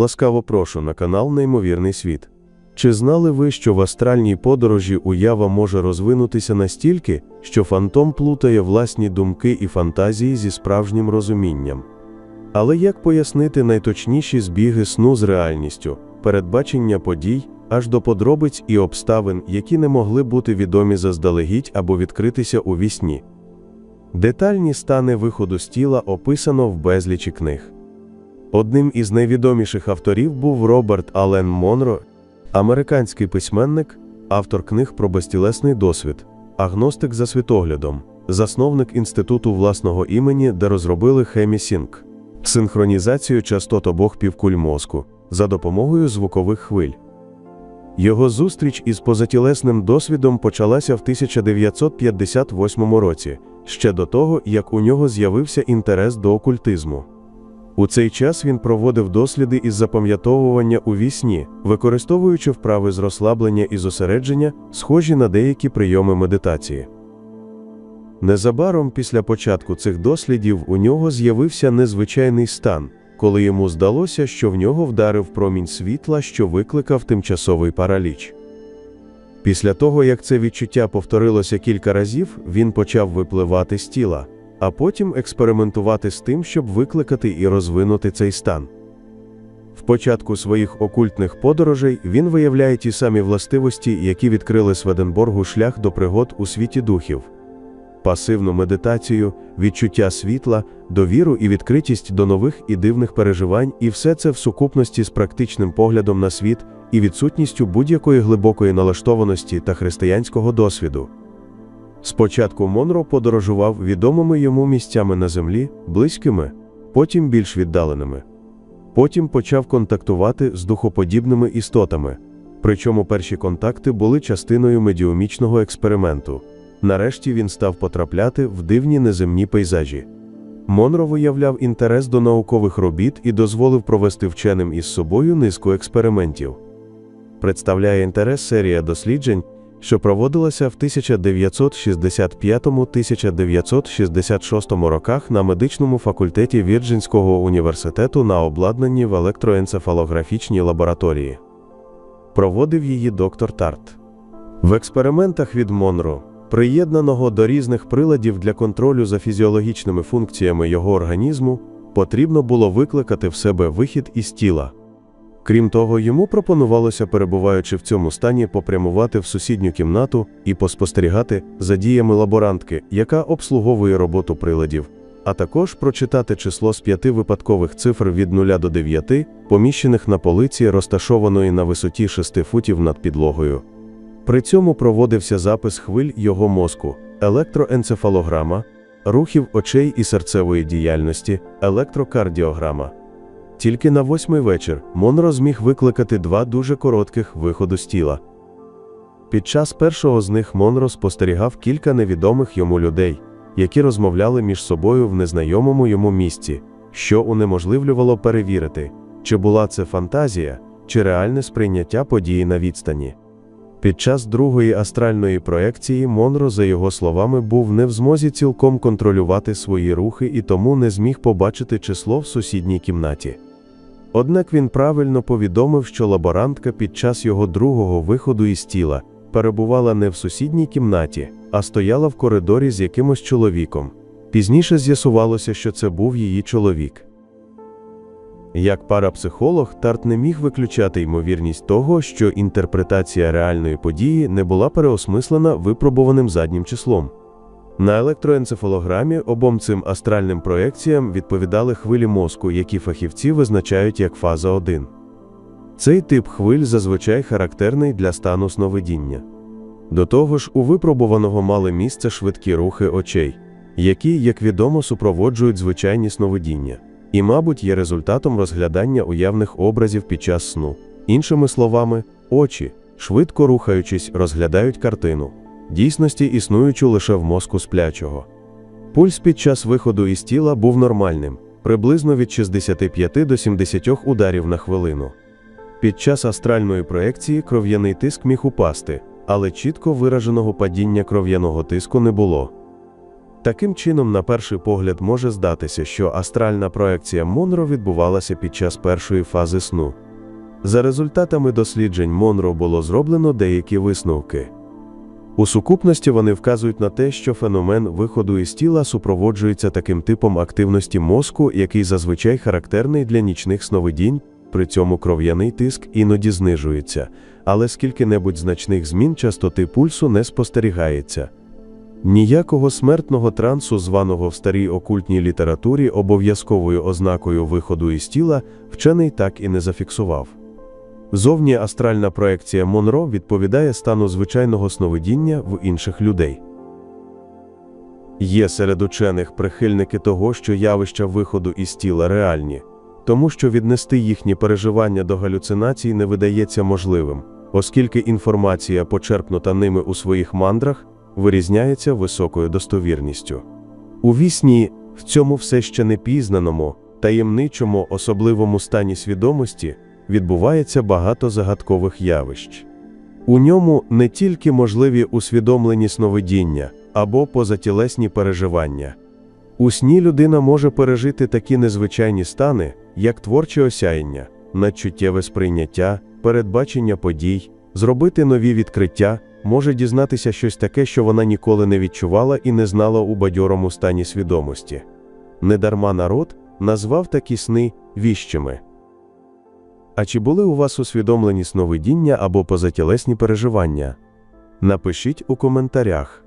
Ласкаво прошу на канал Неймовірний світ. Чи знали ви, що в астральній подорожі уява може розвинутися настільки, що фантом плутає власні думки і фантазії зі справжнім розумінням? Але як пояснити найточніші збіги сну з реальністю, передбачення подій аж до подробиць і обставин, які не могли бути відомі заздалегідь або відкритися у вісні? Детальні стани виходу з тіла описано в безлічі книг. Одним із найвідоміших авторів був Роберт Аллен Монро, американський письменник, автор книг про безтілесний досвід, агностик за світоглядом, засновник інституту власного імені, де розробили Хемісінк, синхронізацію частот обох півкуль мозку за допомогою звукових хвиль. Його зустріч із позатілесним досвідом почалася в 1958 році, ще до того, як у нього з'явився інтерес до окультизму. У цей час він проводив досліди із запам'ятовування у вісні, використовуючи вправи з розслаблення і зосередження, схожі на деякі прийоми медитації. Незабаром після початку цих дослідів у нього з'явився незвичайний стан, коли йому здалося, що в нього вдарив промінь світла, що викликав тимчасовий параліч. Після того, як це відчуття повторилося кілька разів, він почав випливати з тіла, а потім експериментувати з тим, щоб викликати і розвинути цей стан. В початку своїх окультних подорожей він виявляє ті самі властивості, які відкрили Сведенборгу шлях до пригод у світі духів. Пасивну медитацію, відчуття світла, довіру і відкритість до нових і дивних переживань, і все це в сукупності з практичним поглядом на світ і відсутністю будь-якої глибокої налаштованості та християнського досвіду. Спочатку Монро подорожував відомими йому місцями на землі, близькими, потім більш віддаленими. Потім почав контактувати з духоподібними істотами, причому перші контакти були частиною медіумічного експерименту. Нарешті він став потрапляти в дивні неземні пейзажі. Монро виявляв інтерес до наукових робіт і дозволив провести вченим із собою низку експериментів. Представляє інтерес серія досліджень, що проводилася в 1965-1966 роках на медичному факультеті Вірджинського університету на обладнанні в електроенцефалографічній лабораторії. Проводив її доктор Тарт. В експериментах від Монро, приєднаного до різних приладів для контролю за фізіологічними функціями його організму, потрібно було викликати в себе вихід із тіла. Крім того, йому пропонувалося, перебуваючи в цьому стані, попрямувати в сусідню кімнату і поспостерігати за діями лаборантки, яка обслуговує роботу приладів, а також прочитати число з п'яти випадкових цифр від 0 до 9, поміщених на полиці, розташованої на висоті 6 футів над підлогою. При цьому проводився запис хвиль його мозку, електроенцефалограма, рухів очей і серцевої діяльності, електрокардіограма. Тільки на восьмий вечір Монро зміг викликати два дуже коротких виходу з тіла. Під час першого з них Монро спостерігав кілька невідомих йому людей, які розмовляли між собою в незнайомому йому місці, що унеможливлювало перевірити, чи була це фантазія, чи реальне сприйняття події на відстані. Під час другої астральної проекції Монро, за його словами, був не в змозі цілком контролювати свої рухи і тому не зміг побачити число в сусідній кімнаті. Однак він правильно повідомив, що лаборантка під час його другого виходу із тіла перебувала не в сусідній кімнаті, а стояла в коридорі з якимось чоловіком. Пізніше з'ясувалося, що це був її чоловік. Як парапсихолог, Тарт не міг виключати ймовірність того, що інтерпретація реальної події не була переосмислена випробуваним заднім числом. На електроенцефалограмі обом цим астральним проекціям відповідали хвилі мозку, які фахівці визначають як фаза 1. Цей тип хвиль зазвичай характерний для стану сновидіння. До того ж, у випробуваного мали місце швидкі рухи очей, які, як відомо, супроводжують звичайні сновидіння, і, мабуть, є результатом розглядання уявних образів під час сну. Іншими словами, очі, швидко рухаючись, розглядають картину дійсності існуючу лише в мозку сплячого. Пульс під час виходу із тіла був нормальним, приблизно від 65 до 70 ударів на хвилину. Під час астральної проекції кров'яний тиск міг упасти, але чітко вираженого падіння кров'яного тиску не було. Таким чином, на перший погляд може здатися, що астральна проекція Монро відбувалася під час першої фази сну. За результатами досліджень Монро було зроблено деякі висновки. У сукупності вони вказують на те, що феномен виходу із тіла супроводжується таким типом активності мозку, який зазвичай характерний для нічних сновидінь, при цьому кров'яний тиск іноді знижується, але скільки-небудь значних змін частоти пульсу не спостерігається. Ніякого смертного трансу, званого в старій окультній літературі обов'язковою ознакою виходу із тіла, вчений так і не зафіксував. Зовні астральна проекція Монро відповідає стану звичайного сновидіння в інших людей. Є серед учених прихильники того, що явища виходу із тіла реальні, тому що віднести їхні переживання до галюцинацій не видається можливим, оскільки інформація, почерпнута ними у своїх мандрах, вирізняється високою достовірністю. У вісні, в цьому все ще непізнаному, таємничому особливому стані свідомості відбувається багато загадкових явищ. У ньому не тільки можливі усвідомлені сновидіння або позатілесні переживання. У сні людина може пережити такі незвичайні стани, як творче осяяння, надчуттєве сприйняття, передбачення подій, зробити нові відкриття, може дізнатися щось таке, що вона ніколи не відчувала і не знала у бадьорому стані свідомості. Недарма народ назвав такі сни віщими. А чи були у вас усвідомлені сновидіння або позатілесні переживання? Напишіть у коментарях.